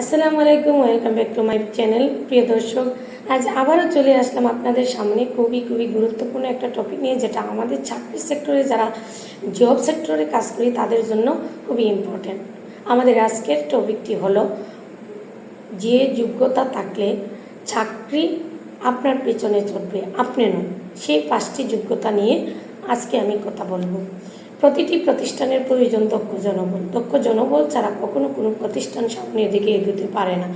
আসসালামু আলাইকুম, welcome back to my channel. প্রিয় দর্শক, আজ আবারও চলে আসলাম আপনাদের সামনে খুবই খুবই গুরুত্বপূর্ণ একটা টপিক নিয়ে, যেটা আমাদের চাকরি সেক্টরে যারা জব সেক্টরে কাজ করি, তাদের জন্য খুবই ইম্পর্ট্যান্ট আমাদের আজকের টপিকটি হলো, যে যোগ্যতা থাকলে চাকরি আপনার পেছনে চলবে, আপনি নয় সেই পাঁচটি যোগ্যতা নিয়ে আজকে আমি কথা বলব। প্রতিটি প্রতিষ্ঠানের প্রয়োজন দক্ষ জনবল। দক্ষ জনবল ছাড়া কখনো কোনো প্রতিষ্ঠান সামনের দিকে এগোতে পারে না।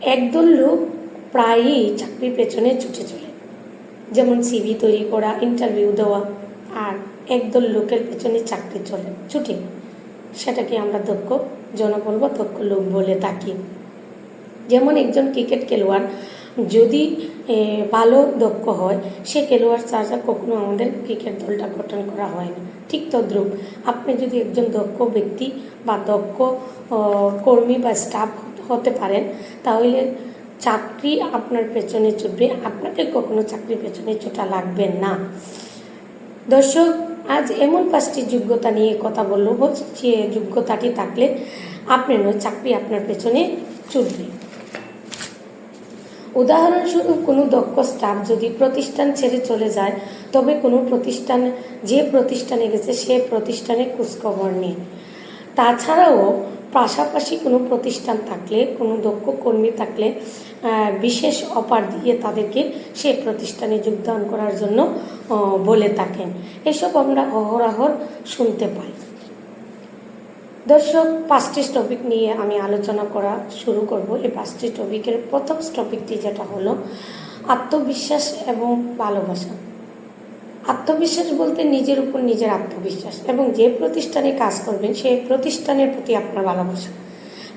একদল লোক প্রায়ই চাকরির পেছনে ছুটে চলে। যেমন সিভি তৈরি করা ইন্টারভিউ দেওয়া আর একদল লোকের পেছনে চাকরি চলে। ছুটে। সেটাকে আমরা দক্ষ জনবল বা দক্ষ লোক বলে থাকি। যেমন একজন ক্রিকেট খেলোয়াড় যদি ভালো দক্ষ হয়, সে খেলোয়াড় ছাড়া কখনো আমাদের ক্রিকেট দলটা গঠন করা হয় না। ঠিক তদ্রুপ। আপনি যদি একজন দক্ষ ব্যক্তি বা দক্ষ কর্মী বা স্টাফ হতে পারেন, তাহলে চাকরি আপনার পেছনে ছুটবে। আপনাকে কখনো চাকরির পেছনে ছোটা লাগবে না। দর্শক, আজ এমন পাঁচটি যোগ্যতা নিয়ে কথা বলব যে যোগ্যতাটি থাকলে আপনি নয় চাকরি আপনার পেছনে ছুটবে। উদাহরণস্বরূপ কোনো দক্ষ স্টাফ যদি প্রতিষ্ঠান ছেড়ে চলে যায়, তবে কোনো প্রতিষ্ঠান, যে প্রতিষ্ঠানে গেছে সে প্রতিষ্ঠানে খোঁজখবর নেই তাছাড়াও পাশাপাশি কোনো প্রতিষ্ঠান থাকলে, কোনো দক্ষ কর্মী থাকলে বিশেষ অফার দিয়ে তাদেরকে সে প্রতিষ্ঠানে যোগদান করার জন্য বলে থাকেন। এসব আমরা অহরাহর শুনতে পাই। দর্শক, পাঁচটি টপিক নিয়ে আমি আলোচনা করা শুরু করব। এই পাঁচটি টপিকের প্রথম টপিকটি যেটা হলো আত্মবিশ্বাস এবং ভালোবাসা। আত্মবিশ্বাস বলতে নিজের উপর নিজের আত্মবিশ্বাস এবং যে প্রতিষ্ঠানে কাজ করবেন, সেই প্রতিষ্ঠানের প্রতি আপনার ভালোবাসা।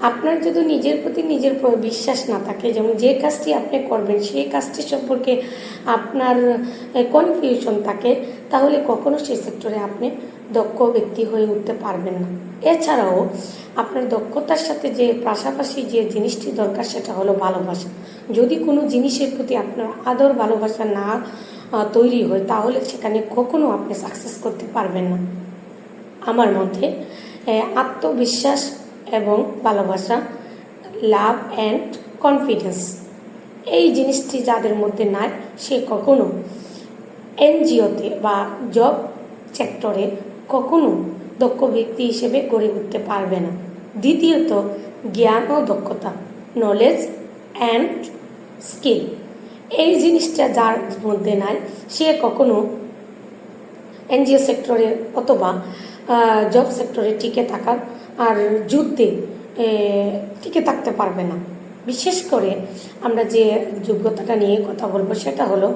আপনার যদি নিজের প্রতি নিজের বিশ্বাস না থাকে, যেমন যে কাজটি আপনি করবেন, সেই কাজটি সম্পর্কে আপনার কনফিউশন থাকে, তাহলে কখনো সেই সেক্টরে আপনি দক্ষ ব্যক্তি হয়ে উঠতে পারবেন না। এছাড়াও আপনার দক্ষতার সাথে যে পাশাপাশি যে জিনিসটি দরকার সেটা হলো ভালোবাসা। যদি কোনো জিনিসের প্রতি আপনার আদর ভালোবাসা না তৈরি হয়, তাহলে সেখানে কখনো আপনি সাকসেস করতে পারবেন না। আমার মধ্যে আত্মবিশ্বাস এবং ভালোবাসা লাভ অ্যান্ড কনফিডেন্স এই জিনিসটি যাদের মধ্যে নাই, সে কখনো এনজিওতে বা জব সেক্টরে কখনো দক্ষ ব্যক্তি হিসেবে গড়ে উঠতে পারবে না। দ্বিতীয়ত, জ্ঞান ও দক্ষতা নলেজ অ্যান্ড স্কিল এই জিনিসটা যার মধ্যে নাই, সে কখনো এনজিও সেক্টরে অথবা জব সেক্টরে টিকে থাকার আর যুদ্ধে টিকে থাকতে পারবে না। বিশেষ করে আমরা যে যোগ্যতাটা নিয়ে কথা বলব, সেটা হলো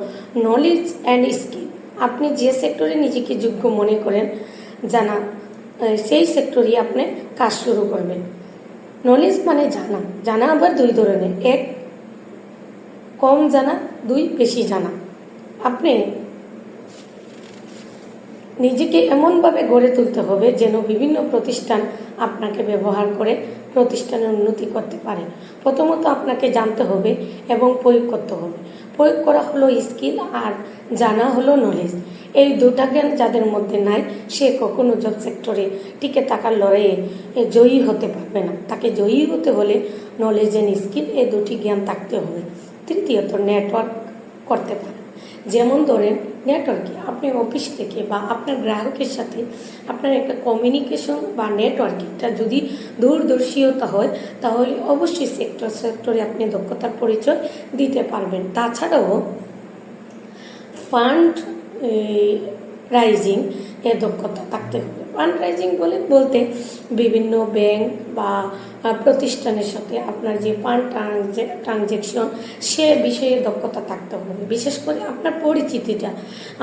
নলেজ অ্যান্ড স্কিল আপনি যে সেক্টরে নিজেকে যোগ্য মনে করেন, জানা সেই সেক্টরই আপনি কাজ শুরু করবেন। নলেজ মানে জানা। জানা আবার দুই ধরনের। এক, কম জানা। দুই, বেশি জানা। আপনি নিজেকে এমনভাবে গড়ে তুলতে হবে যেন বিভিন্ন প্রতিষ্ঠান আপনাকে ব্যবহার করে, প্রতিষ্ঠানের উন্নতি করতে পারে। প্রথমত আপনাকে জানতে হবে এবং প্রয়োগ করতে হবে। প্রয়োগ করা হলো স্কিল আর জানা হলো নলেজ এই দুটা জ্ঞান যাদের মধ্যে নাই, সে কখনো জব সেক্টরে টিকে থাকার লড়াইয়ে জয়ী হতে পারবে না। তাকে জয়ী হতে হলে নলেজ অ্যান্ড স্কিল এই দুটি জ্ঞান থাকতে হবে। তৃতীয়ত নেটওয়ার্ক করতে পারে। যেমন ধরেন নেটওয়ার্কিং আপনি অফিস থেকে বা আপনার গ্রাহকের সাথে আপনার একটা কমিউনিকেশন বা নেটওয়ার্কিংটা যদি দূরদর্শীয়তা হয়, তাহলে অবশ্যই সেক্টর সেক্টরে আপনি দক্ষতার পরিচয় দিতে পারবেন। তাছাড়াও ফান্ড রাইজিং এ দক্ষতা থাকতে হবে। ফান্ড রাইজিং বলে বলতে বিভিন্ন ব্যাংক বা প্রতিষ্ঠানের সাথে আপনার যে ফান্ড ট্রানজেকশন সে বিষয়ে দক্ষতা থাকতে হবে। বিশেষ করে আপনার পরিচিতিটা,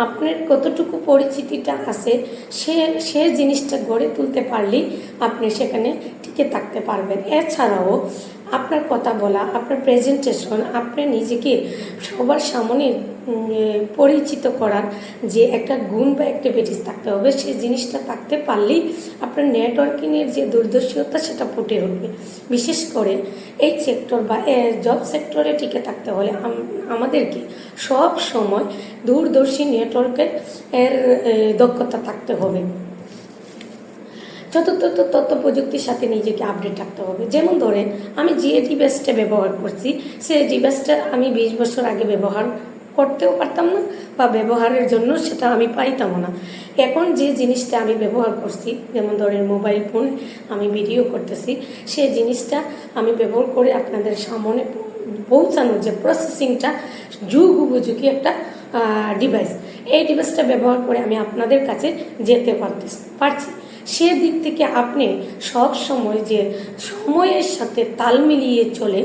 আপনার কতটুকু পরিচিতিটা আছে সে সে জিনিসটা গড়ে তুলতে পারলেই আপনি সেখানে টিকে থাকতে পারবেন। এছাড়াও আপনার কথা বলা, আপনার প্রেজেন্টেশন আপনি নিজেকে সবার সামনে পরিচিত করার যে একটা গুণ বা অ্যাক্টিভিটিস থাকতে হবে, সেই জিনিসটা থাকতে পারলেই আপনার নেটওয়ার্কিংয়ের যে দূরদর্শীতা সেটা ফুটে উঠবে। বিশেষ করে এই সেক্টর বা জব সেক্টরে টিকে থাকতে হলে আম- আমাদেরকে সব সময় দূরদর্শী নেটওয়ার্কের এর দক্ষতা থাকতে হবে। চতুর্থ তথ্য প্রযুক্তির সাথে নিজেকে আপডেট রাখতে হবে। যেমন ধরেন, আমি যে ডিভাইসটা ব্যবহার করছি। সেই ডিভাইসটা আমি বিশ বছর আগে ব্যবহার করতেও পারতাম না বা ব্যবহারের জন্য সেটা আমি পাইতাম না। এখন যে জিনিসটা আমি ব্যবহার করছি, যেমন ধরেন মোবাইল ফোন আমি ভিডিও করতেছি, সে জিনিসটা আমি ব্যবহার করে আপনাদের সামনে পৌঁছানোর যে প্রসেসিংটা যুগ উপযোগী একটা ডিভাইস এই ডিভাইসটা ব্যবহার করে আমি আপনাদের কাছে যেতে পারতেছি পারছি। সেদিক থেকে আপনি সব সময় যে সময়ের সাথে তাল মিলিয়ে চলে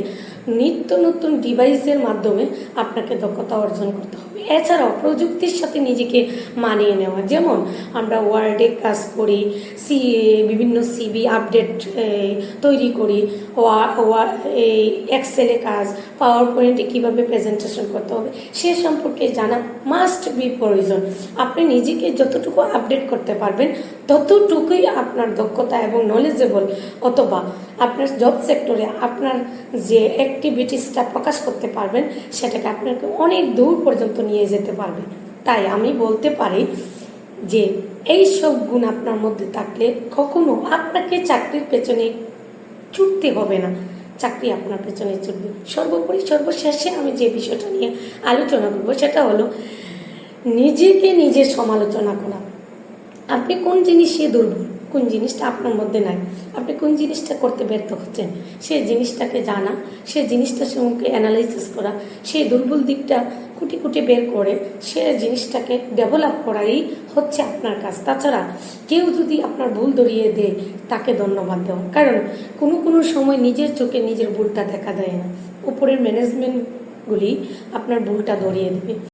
নিত্য নতুন ডিভাইসের মাধ্যমে আপনাকে দক্ষতা অর্জন করতে হবে। এছাড়াও প্রযুক্তির সাথে নিজেকে মানিয়ে নেওয়া। যেমন আমরা ওয়ার্ডে কাজ করি সি বিভিন্ন সিবি আপডেট তৈরি করি ওয়া এই এক্সেলে কাজ পাওয়ার পয়েন্টে কীভাবে প্রেজেন্টেশন করতে হবে, সে সম্পর্কে জানা মাস্ট বি প্রয়োজন। আপনি নিজেকে যতটুকু আপডেট করতে পারবেন, ততটুকুই আপনার দক্ষতা এবং নলেজেবল অথবা আপনার জব সেক্টরে আপনার যে অ্যাক্টিভিটিসটা প্রকাশ করতে পারবেন, সেটাকে আপনাকে অনেক দূর পর্যন্ত নিয়ে যেতে পারবে। তাই আমি বলতে পারি যে, এই সব গুণ আপনার মধ্যে থাকলে কখনো আপনাকে চাকরির পেছনে ছুটতে হবে না। চাকরি আপনার পেছনে ছুটবে। সর্বোপরি সর্বশেষে আমি যে বিষয়টা নিয়ে আলোচনা করব সেটা হলো, নিজেকে নিজের সমালোচনা করা। আপনি কোন জিনিসে দুর্বল? কোন জিনিসটা আপনার মধ্যে নাই? আপনি কোন জিনিসটা করতে ব্যর্থ হচ্ছেন? সেই জিনিসটাকে জানা সেই জিনিসটার সঙ্গে অ্যানালাইসিস করা সেই দুর্বল দিকটা কুটি কুটি বের করে সে জিনিসটাকে ডেভেলপ করাই হচ্ছে আপনার কাজ। তাছাড়া কেউ যদি আপনার ভুল ধরিয়ে দেয়, তাকে ধন্যবাদ দেওয়া। কারণ কোনো কোনো সময় নিজের চোখে নিজের ভুলটা দেখা দেয় না। উপরের ম্যানেজমেন্টগুলি আপনার ভুলটা ধরিয়ে দেবে।